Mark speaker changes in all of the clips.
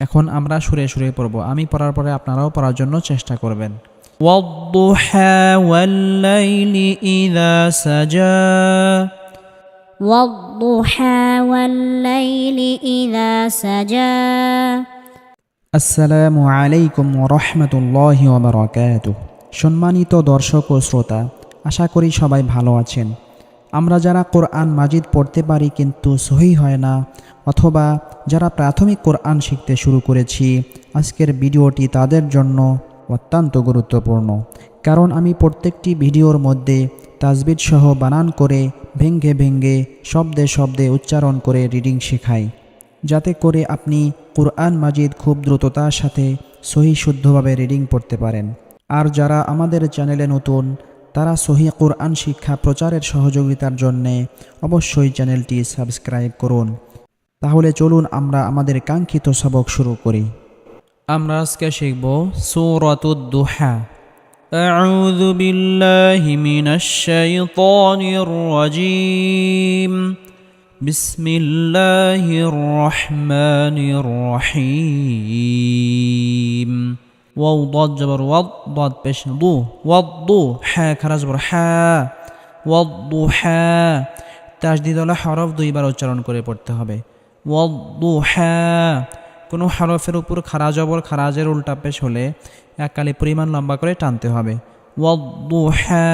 Speaker 1: এখন আমরা সুরে সুরে পড়ব আমি পড়ার পরে আপনারাও পড়ার জন্য চেষ্টা করবেন
Speaker 2: والضحى والليل إذا سجى
Speaker 3: والضحى والليل إذا سجى
Speaker 1: আসসালামু আলাইকুম রহমতুল্লাহ ওবরাকাত সম্মানিত দর্শক ও শ্রোতা আশা করি সবাই ভালো আছেন আমরা যারা কোরআন মাজিদ পড়তে পারি কিন্তু সহি হয় না অথবা যারা প্রাথমিক কোরআন শিখতে শুরু করেছি, আজকের ভিডিওটি তাদের জন্য অত্যন্ত গুরুত্বপূর্ণ। কারণ আমি প্রত্যেকটি ভিডিওর মধ্যে তাজবিদ সহ বানান করে ভেঙ্গে ভেঙ্গে শব্দে শব্দে উচ্চারণ করে রিডিং শেখাই। যাতে করে আপনি কোরআন মাজিদ খুব দ্রুততার সাথে সহি শুদ্ধভাবে রিডিং পড়তে পারেন। আর যারা আমাদের চ্যানেলে নতুন, তারা সহি কোরআন শিক্ষা প্রচারের সহযোগিতার জন্যে অবশ্যই চ্যানেলটি সাবস্ক্রাইব করুন। তাহলে চলুন আমরা আমাদের কাঙ্ক্ষিত সবক শুরু করি
Speaker 2: আমরা আজকে শিখব সূরাতুদ-দুহা أعوذ بالله من الشيطان الرجيم بسم الله الرحمن الرحيم واو ضاد جبر وض ضاد بش ضو والضو حا خرج بر حا والضحى তাজদিদ হলো হরফ দুইবার উচ্চারণ করে পড়তে হবে ওয়াদ্দুহা কোনো হরফের উপর খারা জবর, খারাজের উল্টা পেশ হলে এক কালি পরিমাণ লম্বা করে টানতে হবে। ওয়াদ্দুহা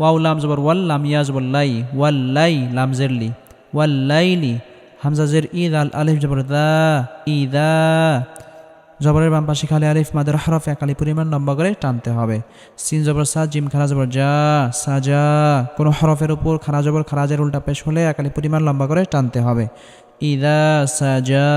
Speaker 2: ওয়াউ, লাম, জবর, ওয়াল, লাম ইয়া লাই ওয়াল্লাই লাম জেরলি ওয়াল্লাইলি হামজা, জের ঈদ আল আলিফ, জবর, দা ইদা জবরের বাম পাশে খালি আলিফ, মাদের হরফ একালি পরিমাণ লম্বা করে টানতে হবে। সিন, জবর, সা, জিম, খারা, জবর যা সাজা কোনো হরফের উপর খারা জবর, খারাজের উল্টা পেশ হলে একালি পরিমাণ লম্বা করে টানতে হবে। ইদা সাজা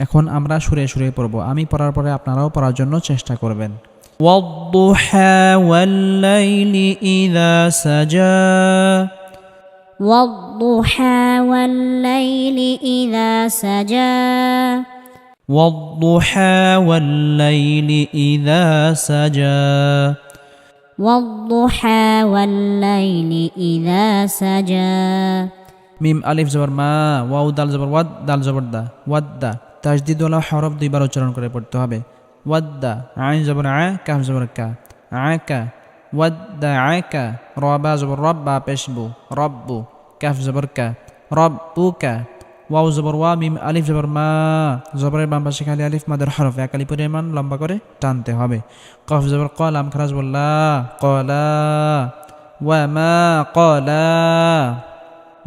Speaker 1: এখন আমরা সুরে সুরে পড়ব আমি পড়ার পরে আপনারাও পড়ার জন্য চেষ্টা করবেন
Speaker 2: والضحى والليل إذا سجى
Speaker 3: والضحى والليل إذا سجى
Speaker 2: والضحى والليل إذا سجى
Speaker 3: والضحى والليل إذا سجى
Speaker 1: মিম আলিফ জবর মা ওয়াউ দাল জবর, ওয়াদ, দাল জবর দা ওয়াদ্দা তাজদিদ ওয়ালা হরফ দুইবার উচ্চারণ করে পড়তে হবে। ওয়াদ্দা আইন জবর, আ কাফ জবর, কা আকা ওয়াদ্দা আকা রবা জবর রব্বা পেশবু রব্বু কাফ জবর, কা রব্বু কা। ওয়াউ জবর, ওয়া, মিম আলিফ জবর, মা, জবরের বাম পাশে খালি আলিফ, মাদের হরফ, এক আলি পরিমাণ লম্বা করে টানতে হবে। কফ জবর, ক, লাম খারাজ বললা কলা ওয়া, মা কলা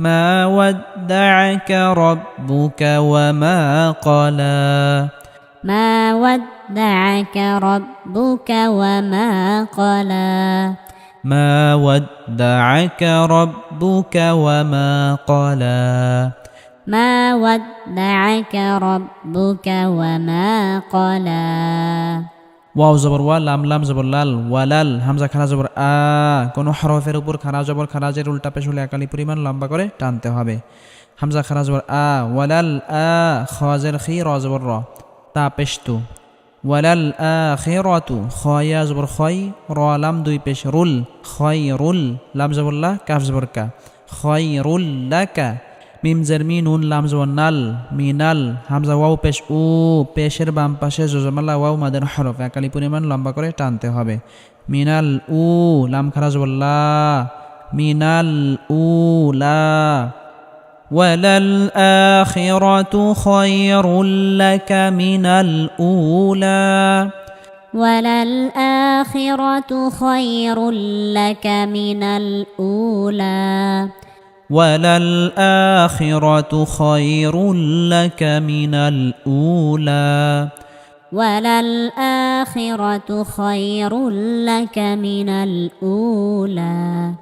Speaker 2: ما ودعك ربك وما قلى.
Speaker 3: ما ودعك ربك وما قلى.
Speaker 2: ما ودعك ربك وما قلى.
Speaker 3: ما ودعك ربك وما قلى.
Speaker 1: ওয়াও জবর ওয়া, লাম লাম জবর, লাল ওয়ালাল হামজা খারা জবর, আ, কোনো হরফের উপর খানা জবর খারাজের উল্টা পেশ হলে একালি পরিমাণ লম্বা করে টানতে হবে। হামজা খারা জবর, আ ওয়ালাল আ খাজের খি, র জবর, র, তা পেশতু। ওয়ালাল আ, খে রতু খয়া জবর, খয়, র, লাম, দুই পেশ, রুল, খয়, রুল, লাম জবর, লা, কাফ জবর, কা, খয়, রুল, লা, কা মিম জের মি নুন লাম জবর নাল মিনাল হামজা ওয়াও পেশ উ পেশের বাম পাশে জজমাল্লা ওয়াও মাদের হরফ একালি পরিমাণ লম্বা করে টানতে হবে মিনাল উ লাম খারাজ বল্লা মিনাল উ লা
Speaker 2: وللآخرة خير لك من الأولى
Speaker 3: وللآخرة خير لك من الأولى
Speaker 2: وللآخرة خير لك من الأولى.
Speaker 3: وللآخرة خير لك من الأولى.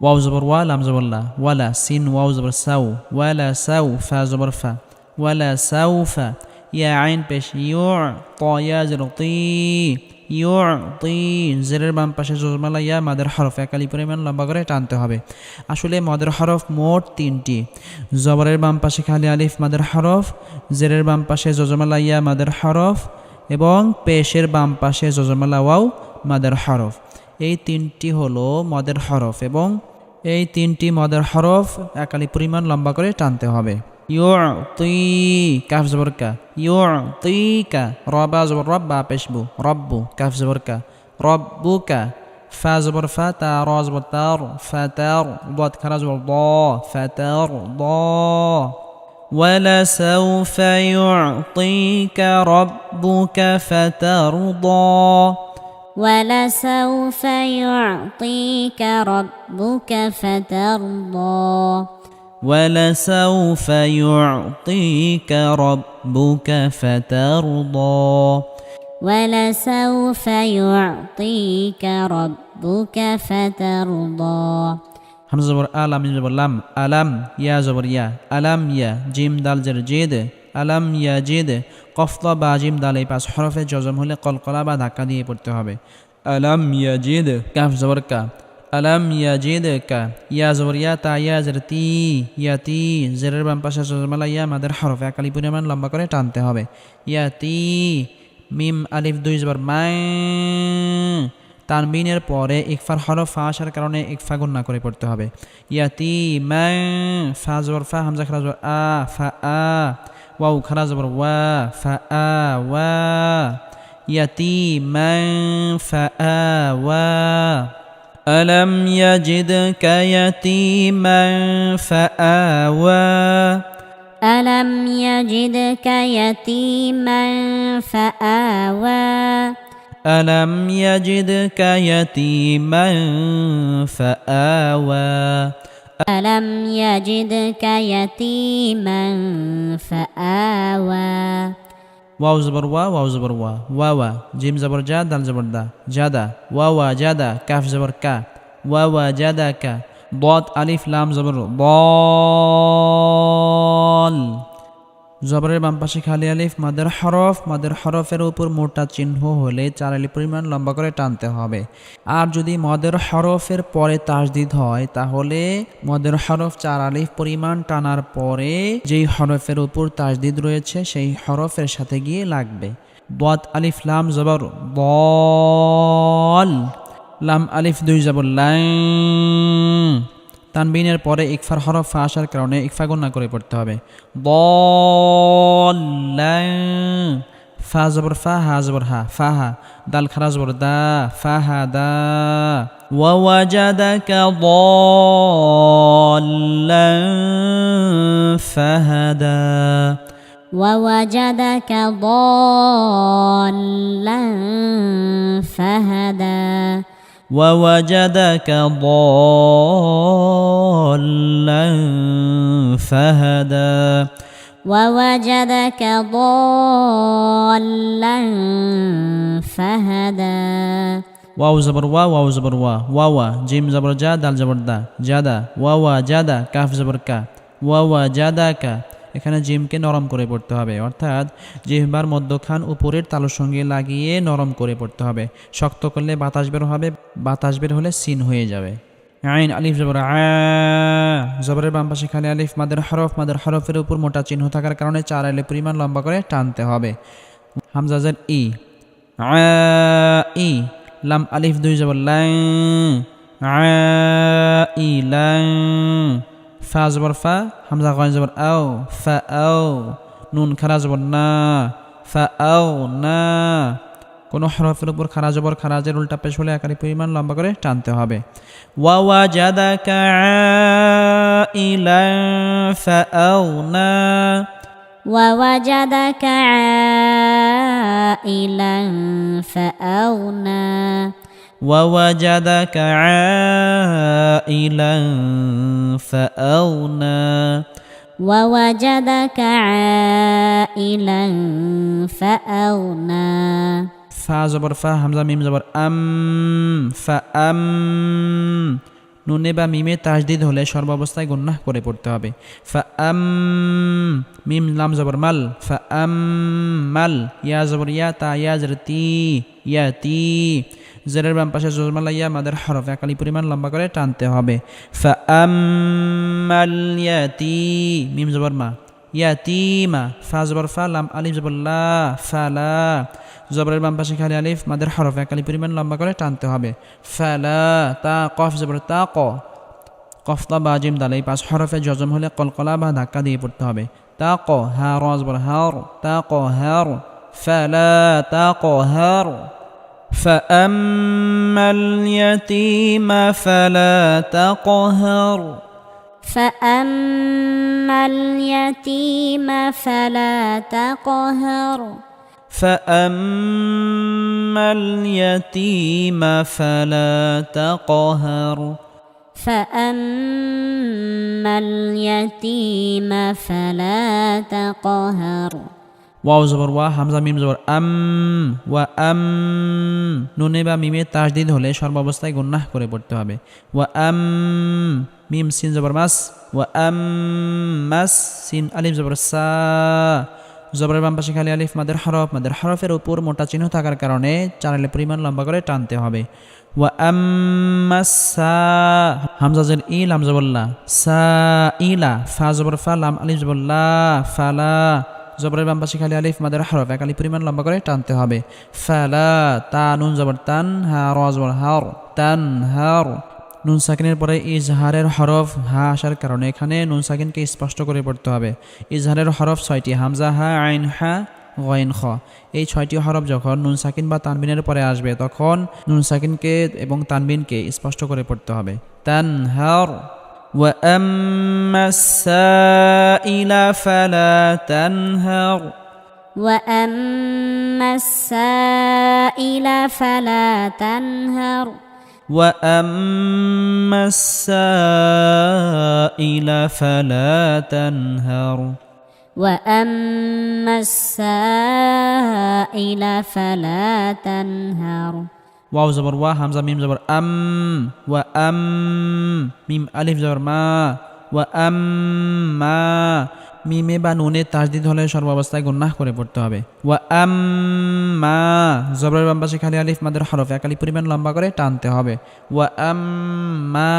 Speaker 1: واو زبر وا لام زبر لا. ولا سين واو زبر سو. ولا سو فا زبر فا ولا سوف. يا عين بش يعطى يا زرطي. জের তি ইউ তি জেরের বাম পাশে জজমালা ইয়া মাদের হরফ একালি পরিমাণ লম্বা করে টানতে হবে। আসলে মাদের হরফ মোট তিনটি। জবরের বাম পাশে খালি আলিফ মাদের হরফ, জেরের বাম পাশে জজমালা ইয়া মাদের হরফ এবং পেশের বাম পাশে জজমালা ওয়াও মাদের হরফ। এই তিনটি হলো মদের হরফ এবং এই তিনটি মদের হরফ একালি পরিমাণ লম্বা করে টানতে হবে। يعطي كاف زبركة. يعطيك. ربا زبر ربا بشبو ربو كاف زبركة. ربك. فا زبر فتا. را زبر تار. فتار. ضاد كرا زبر ضا. فتار ضا. ولسوف يعطيك ربك فترضى.
Speaker 3: ولسوف يعطيك ربك فترضى.
Speaker 1: ولسوف يعطيك ربك فترضى
Speaker 3: ولسوف يعطيك ربك فترضى
Speaker 1: হামজা জবর আলাম মিম জবর লাম আলাম ইয়া জবর ইয়া আলাম ইয়া জিম দাল জের জেদ আলাম ইয়া জেদ কফলা বা জিম দাল এই পাঁচ হরফে জজম হলে কলকলা বা ধাক্কা দিয়ে পড়তে হবে আলাম ইয়া জেদ কাফ জবর কা আলাম ইয়া জেদ কা ইয়া জবর ইয়া তা ইয়া জের তি ইয়া তি জেরের বাম পাশে জজমালা ইয়া আমাদের হরফে একালি পরিমাণ লম্বা করে টানতে হবে ইয়া তি মিম আলিফ দুই জবর মাই তানবিনের পরে ইকফার হরফ ফা আসার কারণে ইকফা গুন্না করে পড়তে হবে ইয়াতি ম্যাং ফা জবর ফা হামজা খারা জবর আ ফা আ ওয়াউ খারা জবর ওয়া ফা আ ওয়া ইয়াতি ম্যাং ফা আ ওয়া ألم يجدك يتيما فآوى
Speaker 3: ألم يجدك يتيما فآوى
Speaker 1: ألم يجدك يتيما فآوى
Speaker 3: ألم يجدك يتيما فآوى
Speaker 1: ওয়াও জবর ওয়া ওয়াও জবর ওয়া ওয়া ওয়া জিম জবর জা দাল জবর দা জাদা ওয়া ওয়া জাদা কাফ জবর কা ওয়া ওয়া জাদা কা বদ আলিফ লাম জবর বল জবরের বাম পাশে খালি আলিফ, মাদের হরফ, মাদের হরফের উপর মোটা চিহ্ন হলে চার আলিফ পরিমাণ লম্বা করে টানতে হবে। আর যদি মদের হরফের পরে তাসদিদ হয়, তাহলে মদের হরফ চার আলিফ পরিমাণ টানার পরে যেই হরফের উপর তাসদিদ রয়েছে, সেই হরফের সাথে গিয়ে লাগবে। বদ, আলিফ, লাম, জবর, বল। লাম, আলিফ, দুই জবর, লাইন। তানবিনের পরে ইকফার হরফ ফা আসার কারণে ইকফা গণ্যা করে পড়তে হবে বল্লাং ফা জবর ফা হা জবর হা ফা হা দাল খারা জবর দা ফা হা দা ووجدك ضالا فهدى
Speaker 3: ووجدك ضالا فهدى
Speaker 1: ووجدك ضالا فهدى
Speaker 3: ووجدك ضالا فهدى
Speaker 1: واو زبر واو واو زبر واو واو جيم زبر جا دال زبر دا جادا واو جادا كاف زبر كا واوا جاداك এখানে জিমকে নরম করে পড়তে হবে। অর্থাৎ জিহ্বার মধ্যখান উপরের তালুর সঙ্গে লাগিয়ে নরম করে পড়তে হবে। শক্ত করলে বাতাস বের হবে, বাতাস বের হলে সিন হয়ে যাবে। আইন, আলিফ, জবর জবরের বাম পাশে খালি আলিফ, মাদের হরফ, মাদের হরফের উপর মোটা চিহ্ন থাকার কারণে চার আলিফ পরিমাণ লম্বা করে টানতে হবে। হামজাজের ই। ই। লাম, আলিফ, দুই, জবর লাং আ, ই লাং ফা জবর ফা হামজা গয় জবর আও ফা আও নুন খারা জবর না ফা আও না কোনো হরফের উপর খারা জবর খারাজের উল্টা পেশ হলে একারি পরিমাণ লম্বা করে টানতে হবে ওয়াওয়া জাদাকা ইলা ফাআওনা
Speaker 3: ووجدك عائلا فأغنى
Speaker 1: ووجدك عائلا فأغنى
Speaker 3: ووجدك عائلا فأغنى
Speaker 1: ফা জবর ফা হামজা মিম জবর আম ফা আম নুনে বা মিমে তাজদিদ হলে সর্বাবস্থায় গুন্নাহ করে পড়তে হবে ফা আম মিম লাম জবর মাল ফা আম মাল ইয়া জবর ইয়া তা ইয়া জের তি ইয়া তি জেরের বাম পাশে জজমালা লাইয়া মাদের হরফ একালি পরিমাণ লম্বা করে টানতে হবে। ফা ইয়াতি মিম জবর মা। ইয়াতিমা, ফা জবর ফা, লাম আলিফ জবর লা ফালা জবরের বাম পাশে খালি আলিফ মাদের হরফ একালি পরিমাণ লম্বা করে টানতে হবে। ফালা তা, কফ জবর তা, ক। কফতা বা, জিম, দালে, এই পাঁচ হরফে জজম হলে কলকলা বা ধাক্কা দিয়ে পড়তে হবে। তা, ক হ্যাঁ রজ বর হ্যার তা, ক হ্যার ফেলা তা, ক হ্যার فأما اليتيم فلا تقهر
Speaker 3: فأما اليتيم فلا تقهر
Speaker 1: فأما اليتيم فلا تقهر
Speaker 3: فأما اليتيم فلا تقهر
Speaker 1: ওয়াও জবর, ওয়া হামজা, মিম জবর, আম, ওয়া আম, নুনে বা মিমে তাজদিদ হলে সর্বাবস্থায় গুন্নাহ করে পড়তে হবে। ওয়া আম, মিম সিন জবর, মাস, ওয়া আম, মাস, সিন আলিফ জবর, সা, জবরের বাম পাশে খালি আলিফ, মাদের হরফ, মাদের হরফের উপর মোটা চিহ্ন থাকার কারণে চানালের পরিমাণ লম্বা করে টানতে হবে। ওয়া আম্মাসা হামজা জের ই, লাম জবল্লা সা ইলা ফা জবর, ফা, লাম, আলিফ জবল্লা ফালা জবরের বাম পাশে খালি আলিফ, মাদের হরফ এক পরিমাণ লম্বা করে টানতে হবে। ফালা তা নুন জবর তান হা র জবর, হার তান হার নুন সাকিনের পরে ইজহারের হরফ, হা আসার কারণে এখানে নুন সাকিনকে স্পষ্ট করে পড়তে হবে। ইজহারের হরফ ছয়টি, হামজা, হা, আইন, হা, গয়েন, খ। এই ছয়টি হরফ যখন নুন সাকিন বা তানবিনের পরে আসবে, তখন নুন সাকিনকে এবং তানবিনকে স্পষ্ট করে পড়তে হবে। তান হার وأما السائل فلا تنهر
Speaker 3: وأما السائل فلا تنهر
Speaker 1: وأما السائل فلا تنهر
Speaker 3: وأما السائل فلا تنهر
Speaker 1: ওয়াও জবর ওয়া হামজা মিম জবর আম ওয়া আম মিম আলিফ জবর মা ওয়া আম মা মিমে বা নুনে তাজদিদ হলে সর্বাবস্থায় গুন্নাহ করে পড়তে হবে। ওয়া আম মা জবরের বাম পাশে খালি আলিফ মাদের হরফ এক আলিফ পরিমাণ লম্বা করে টানতে হবে। ওয়া আম মা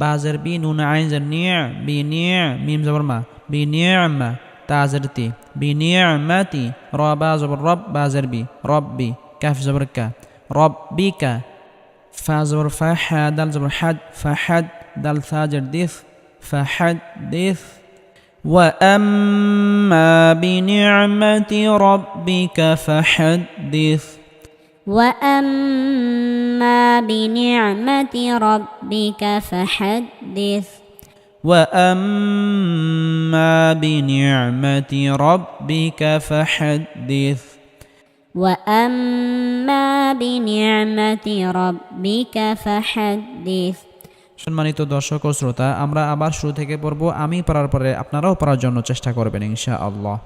Speaker 1: বাজের বি, নুন, আইন, জের নিয়ে বি নিয়ে মিম জবর মা, বি নিয়ে মা, তাজের তি, বি নিয়ে মাতি র, বা জবর রব, বাজের বি রব্বি কাফ জবর কা। ربك فازر فحد دال زبر حد فحد دال ثاجر ديث فحدث وأما بنعمة ربك فحدث
Speaker 3: وأما بنعمة ربك فحدث
Speaker 1: وأما بنعمة ربك فحدث
Speaker 3: وأما بنعمة ربك فحدث
Speaker 1: সম্মানিত দর্শক ও শ্রোতা আমরা আবার শুরু থেকে পড়ব আমি পড়ার পরে আপনারাও পড়ার জন্য চেষ্টা করবেন ইনশা আল্লাহ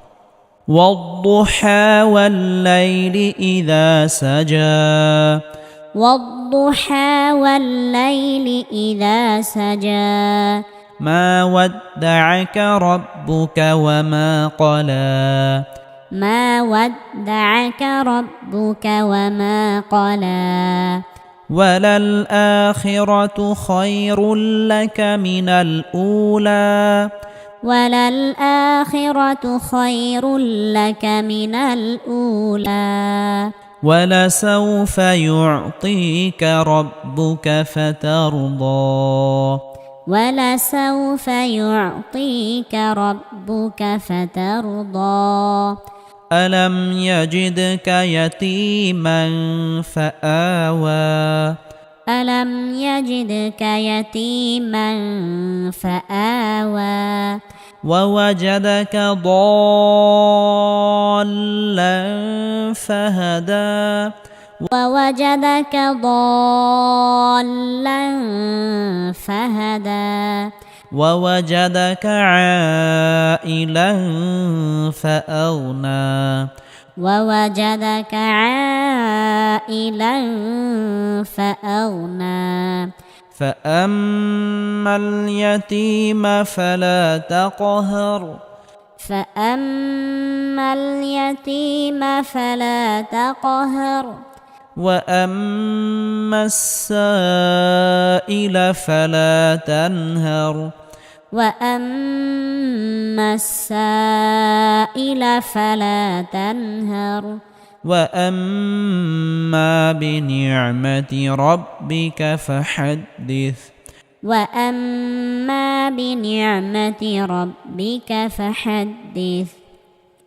Speaker 1: والضحى والليل إذا سجى
Speaker 3: والضحى والليل إذا سجى
Speaker 1: ما ودعك ربك وما قلى
Speaker 3: ما ودعك ربك وما قلى.
Speaker 1: وللآخرة خير لك من الأولى.
Speaker 3: وللآخرة خير لك من الأولى.
Speaker 1: ولسوف يعطيك ربك فترضى.
Speaker 3: ولسوف يعطيك ربك فترضى.
Speaker 1: ألم يجدك يتيما فآوى
Speaker 3: ألم يجدك يتيما فآوى
Speaker 1: ووجدك ضالا فهدى
Speaker 3: ووجدك ضالا فهدى
Speaker 1: ووجدك عائلا فأغنى.
Speaker 3: ووجدك عائلا فأغنى.
Speaker 1: فأما اليتيم فلا تقهر.
Speaker 3: فأما اليتيم فلا تقهر.
Speaker 1: وأما السائل فلا تنهر.
Speaker 3: وأما السائل فلا تنهر.
Speaker 1: وأما بنعمة ربك فحدث.
Speaker 3: واما بنعمه ربك فحدث.